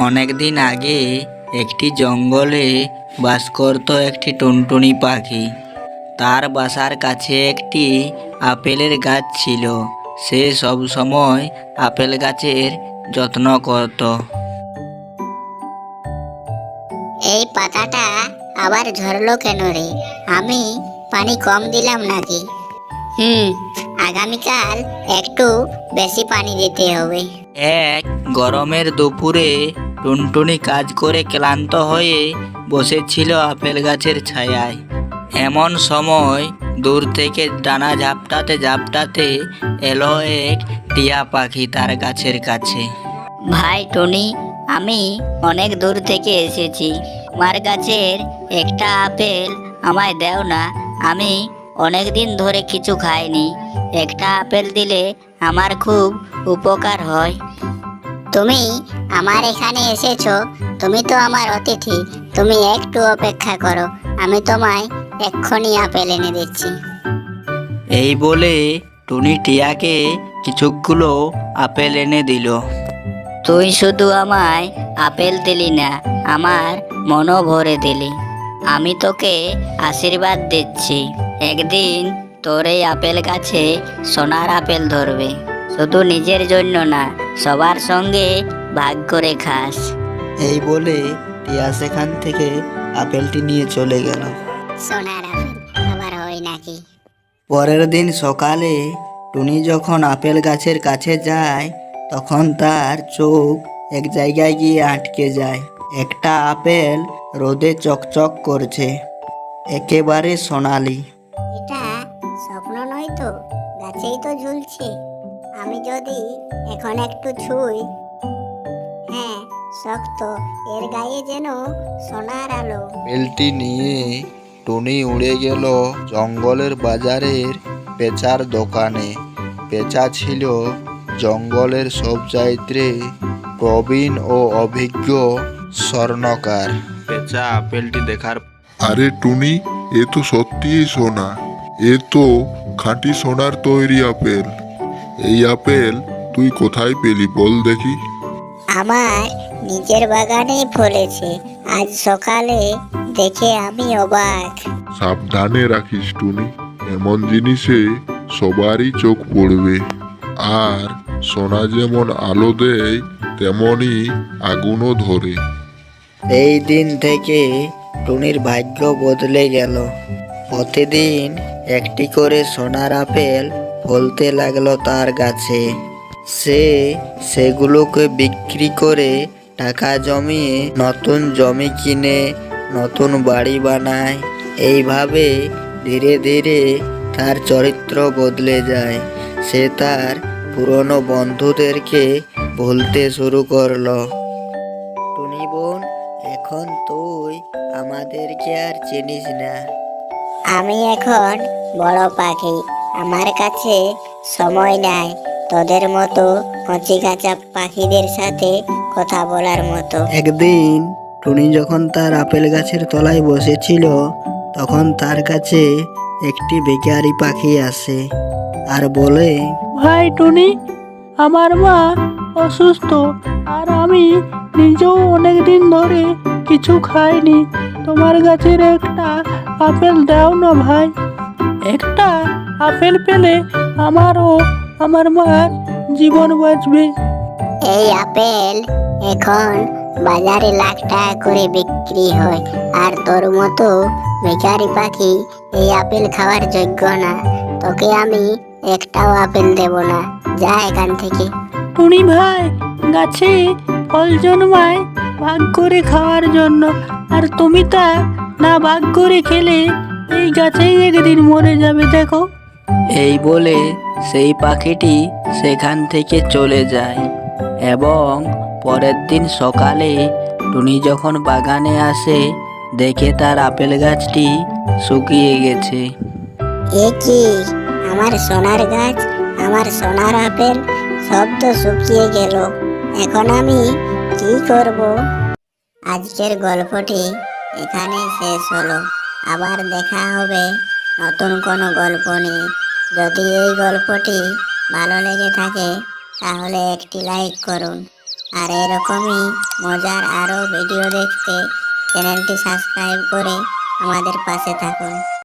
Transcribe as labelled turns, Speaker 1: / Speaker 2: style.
Speaker 1: অনেকদিন আগে একটি জঙ্গলে বাস করত একটি টুনটুনি পাখি। তার বাসার কাছে একটি আপেলের গাছ ছিল। সে সব সময় আপেল গাছের যত্ন করত।
Speaker 2: এই পাতাটা আবার ঝরলো কেন রে? আমি পানি কম দিলাম নাকি? হুম আগামীকাল একটু বেশি পানি দিতে হবে।
Speaker 1: এক গরমের দুপুরে টুনটুনি কাজ করে ক্লান্ত হয়ে বসেছিল আপেল গাছের ছায়ায়। এমন সময় দূর থেকে ডানা ঝাপটাতে ঝাপটাতে এলো এক টিয়া পাখি তার গাছের কাছে।
Speaker 2: ভাই টনি, আমি অনেক দূর থেকে এসেছি। আমার গাছের একটা আপেল আমায় দেও না, আমি অনেক দিন ধরে কিছু খাইনি। একটা আপেল দিলে আমার খুব উপকার হয়। তুমি আমার এখানে এসেছ তুমি তো আমার অতিথি তুমি একটু অপেক্ষা করো আমি তোমায় এক্ষুনি আপেল এনে দিচ্ছি।
Speaker 1: এই বলে টুনি টিয়াকে কিছুগুলো আপেল এনে দিল।
Speaker 2: তুই শুধু আমায় আপেল দিলি না আমার মনও ভরে দিলি। আমি তোকে আশীর্বাদ দিচ্ছি একদিন তোর এই আপেল গাছে সোনার আপেল ধরবে। শুধু নিজের জন্য না সবার সঙ্গে ভাগ করে খাস।
Speaker 1: এই বলে টিয়া সেখান থেকে আপেলটি নিয়ে চলে গেল।
Speaker 2: সোনার আপেল আবার হয় নাকি?
Speaker 1: পরের দিন সকালে টুনি যখন আপেল গাছের কাছে যায় তখন তার চোখ এক জায়গায় গিয়ে আটকে যায়। একটা আপেল রোদে চকচক করছে একেবারে সোনালি।
Speaker 2: এটা স্বপ্ন নয় তো গাছেই তো ঝুলছে। আমি যদি এখন একটু ছুঁই হ্যাঁ শক্ত এর গায়ে যেন সোনার আলো।
Speaker 3: আপেলটি নিয়ে টুনি উড়ে গেল জঙ্গলের বাজারের পেঁচার দোকানে। পেঁচা ছিল জঙ্গলের সব চাইতে প্রবীণ ও অভিজ্ঞ স্বর্ণকার। পেঁচা আপেলটি দেখার
Speaker 4: আরে টুনি এ তো সত্যিই সোনা। এ তো খাঁটি সোনার তৈরি আপেল। এই আপেল তুই কোথায় পেলি বল দেখি।
Speaker 2: আমার নিজের বাগানেই ফলেছে। আজ সকালে দেখে আমি অবাক।
Speaker 4: সাবধানে রাখিস টুনি এমন জিনিসে সবারই চোখ পড়বে। আর সোনা যেমন আলো দেয় তেমনই আগুনও ধরে।
Speaker 1: এই দিন থেকে টুনির ভাগ্য বদলে গেল। প্রতিদিন একটি করে সোনার আপেল ফলতে লাগল তার গাছে সে সেগুলোকে বিক্রি করে টাকা জমিয়ে নতুন জমি কিনে, নতুন বাড়ি বানায়। এইভাবে ধীরে ধীরে তার চরিত্র বদলে যায়। সে তার পুরনো বন্ধুদেরকে বলতে শুরু করল। টুনি বোন, এখন তুই আমাদেরকে আর চিনিস না।
Speaker 2: আমি এখন বড় পাখি। আমার কাছে সময় নাই তোদের মতো কচি কাঁচা পাখিদের সাথে কথা বলার মতো।
Speaker 1: একদিন টুনি যখন তার আপেল গাছের তলায় বসেছিল তখন তার কাছে একটি বেকারি পাখি আসে আর বলে
Speaker 5: ভাই টুনি আমার মা অসুস্থ আর আমি নিজেও অনেক দিন ধরে কিছু খাইনি। তোমার গাছের একটা আপেল দাও না ভাই। একটা আপেল পেলে আমারও আমার মার জীবন বাঁচবে।
Speaker 2: এই আপেল এখন বাজারে লাখ টাকা করে বিক্রি হয় আর তোর মতো বেকারি পাখি এই আপেল খাওয়ার যোগ্য না। তোকে আমি একটাও আপেল দেব না যা এখান থেকে।
Speaker 5: টুনি ভাই গাছে ফল জন্মায় ভাগ করে খাওয়ার জন্য আর তুমি তা না ভাগ করে খেলে এই গাছেই একদিন মরে যাবে দেখো।
Speaker 1: এই বলে সেই পাখিটি সেখান থেকে চলে যায় এবং পরের দিন সকালে টুনি যখন বাগানে আসে, দেখে তার আপেল গাছটি শুকিয়ে গেছে।
Speaker 2: আমার সোনার গাছ, আমার সোনার আপেল, সব তো শুকিয়ে গেল। এখন আমি কি করব? আজকের গল্পটি এখানেই শেষ হলো। আবার দেখা হবে। নতুন কোনো গল্প নিয়ে যদি এই গল্পটি ভালো লেগে থাকে, তাহলে একটি লাইক করুন। আর এরকমই মজার আরও ভিডিও দেখতে চ্যানেলটি সাবস্ক্রাইব করে আমাদের পাশে থাকুন।